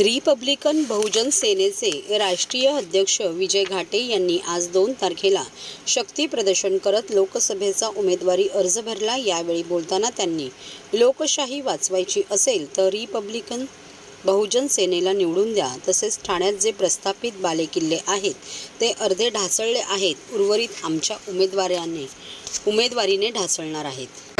Republican बहुजन सेनेचे राष्ट्रीय अध्यक्ष विजय घाटे यांनी आज दोन तारखेला शक्ती प्रदर्शन करत लोकसभेचा उमेदवारी अर्ज भरला. यावेळी बोलताना त्यांनी लोकशाही वाचवायची असेल तर रिपब्लिकन बहुजन सेनेला निवडून द्या. तसेच ठाण्यात जे प्रस्थापित बालेकिल्ले आहेत ते अर्धे ढासळले आहेत. उर्वरित आमच्या उमेदवाराने उमेदवारीने ढासळणार आहेत.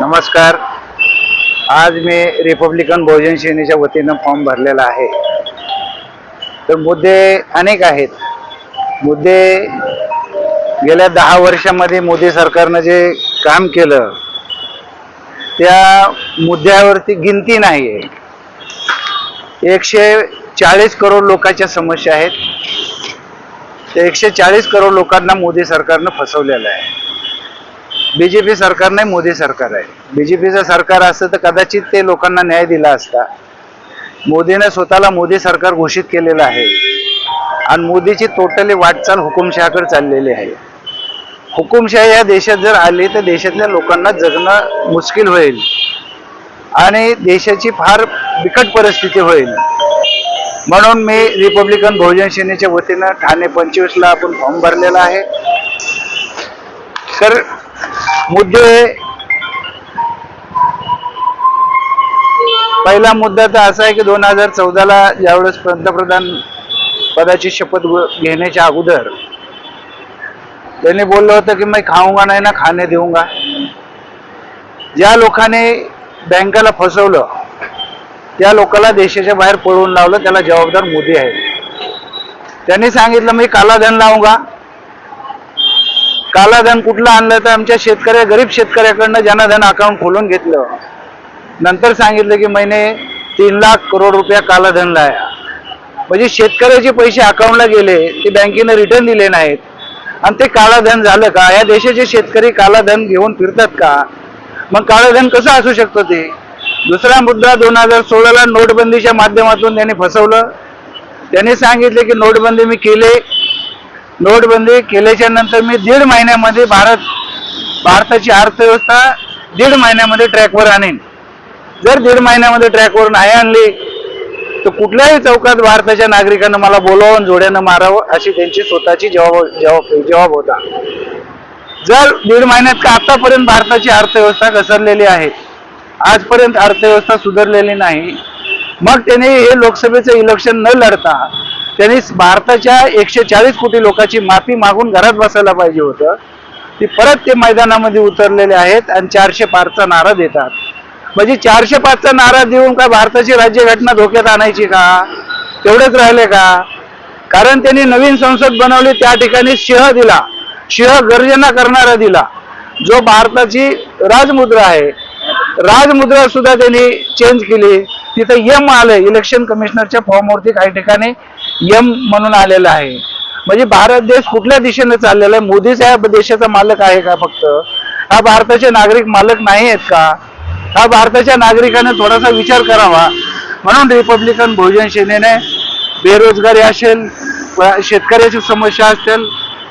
नमस्कार. आज मी रिपब्लिकन बहुजन सेनेच्या वतीनं फॉर्म भरलेला आहे. तर मुद्दे अनेक आहेत. मुद्दे गेल्या दहा वर्षामध्ये मोदी सरकारनं जे काम केलं त्या मुद्द्यावरती गिनती नाही आहे एकशे चाळीस करोड लोकांच्या समस्या आहेत. त्या एकशे चाळीस करोड लोकांना मोदी सरकारनं फसवलेलं आहे. बी जे सरकार नाही मोदी सरकार आहे. बी जे पीचं सरकार असतं तर कदाचित ते लोकांना न्याय दिला असता. मोदीने स्वतःला मोदी सरकार घोषित केलेलं आहे. आणि मोदीची टोटली वाटचाल हुकुमशहाकडे चाललेली आहे. हुकुमशाही या देशात जर आली तर देशातल्या लोकांना जगणं मुश्किल होईल. आणि देशाची फार बिकट परिस्थिती होईल. म्हणून मी रिपब्लिकन बहुजन सेनेच्या वतीनं ठाणे पंचवीसला आपण फॉर्म भरलेला आहे. तर मुद्दे पहिला मुद्दा तर असा आहे की दोन हजार चौदाला ज्यावेळेस पंतप्रधान पदाची शपथ घेण्याच्या अगोदर त्यांनी बोललं होतं की मी खाऊंगा नाही ना खाणे देऊंगा. ज्या लोकांनी बँकेला फसवलं त्या लोकांना देशाच्या बाहेर पळवून लावलं त्याला जबाबदार मोदी आहे त्यांनी सांगितलं मी कालाधन लावूंगा कालाधन कुठलं आणलं तर आमच्या शेतकऱ्या गरीब शेतकऱ्याकडनं जनधन धन अकाउंट खोलून घेतलं. नंतर सांगितलं की महिने तीन लाख करोड रुपया कालाधन लाया म्हणजे शेतकऱ्याचे पैसे अकाउंटला गेले ते बँकेनं रिटर्न दिले नाहीत. आणि ते काळाधन झालं का? या देशाचे शेतकरी कालाधन घेऊन फिरतात का? मग काळाधन कसं असू शकतं ते? दुसरा मुद्दा दोन हजार सोळाला नोटबंदीच्या माध्यमातून त्यांनी फसवलं. त्यांनी सांगितले की नोटबंदी मी केले. नोटबंदी केल्याच्यानंतर मी दीड महिन्यामध्ये भारत भारताची अर्थव्यवस्था दीड महिन्यामध्ये ट्रॅकवर आणेन. जर दीड महिन्यामध्ये ट्रॅकवर नाही आणली तर कुठल्याही चौकात भारताच्या नागरिकांना मला बोलावून जोड्यानं मारावं अशी त्यांची स्वतःची जबाब जबाब जबाब होता. जर दीड महिन्यात का आतापर्यंत भारताची अर्थव्यवस्था घसरलेली आहे आजपर्यंत अर्थव्यवस्था सुधारलेली नाही. मग त्यांनी हे लोकसभेचं इलेक्शन न लढता त्यांनी भारताच्या एकशे चाळीस कोटी लोकांची माफी मागून घरात बसायला पाहिजे होतं. ती परत ते मैदानामध्ये उतरलेले आहेत आणि चारशे पाचचा नारा देतात. म्हणजे चारशे पाचचा नारा देऊन का भारताची राज्यघटना धोक्यात आणायची का? तेवढेच राहिले का? कारण त्यांनी नवीन संसद बनवली त्या ठिकाणी सिंह दिला. सिंह गर्जना करणारा दिला. जो भारताची राजमुद्रा आहे राजमुद्रा सुद्धा त्यांनी चेंज केली. तिथं यम आलं इलेक्शन कमिशनरच्या फॉर्मवरती काही ठिकाणी यम म्हणून आलेलं आहे. म्हणजे भारत देश कुठल्या दिशेने चाललेला आहे? मोदीच साहेब देशाचा मालक आहे का फक्त? हा भारताचे नागरिक मालक नाही आहेत का? हा भारताच्या नागरिकाने थोडासा विचार करावा. म्हणून रिपब्लिकन बहुजन सेनेने बेरोजगारी असेल शेतकऱ्याची समस्या असतील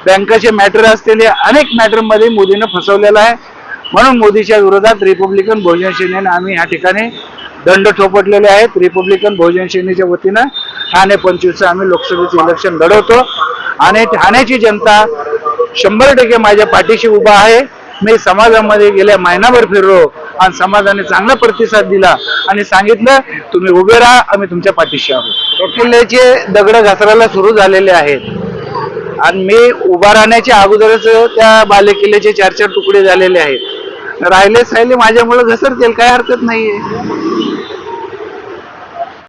बँकाचे मॅटर असतील या अनेक मॅटरमध्ये मोदीनं फसवलेलं आहे. म्हणून मोदीच्या विरोधात रिपब्लिकन बहुजन सेनेनं आम्ही या ठिकाणी दंड ठोपटलेले आहेत. रिपब्लिकन बहुजन सेनेच्या वतीनं ठाणे पंचवीसचं आम्ही लोकसभेचं इलेक्शन लढवतो. आणि ठाण्याची जनता शंभर टक्के माझ्या पाठीशी उभा आहे. मी समाजामध्ये गेल्या महिनाभर फिरलो आणि समाजाने चांगला प्रतिसाद दिला आणि सांगितलं तुम्ही उभे राहा आम्ही तुमच्या पाठीशी आहोत. किल्ल्याचे दगड घसरायला सुरू झालेले आहेत. आणि मी उभा राहण्याच्या अगोदरच त्या बालेकिल्ल्याचे चार चार तुकडे झालेले आहेत. राहिले साहिले माझ्यामुळे घसरतील काही हरकत नाहीये.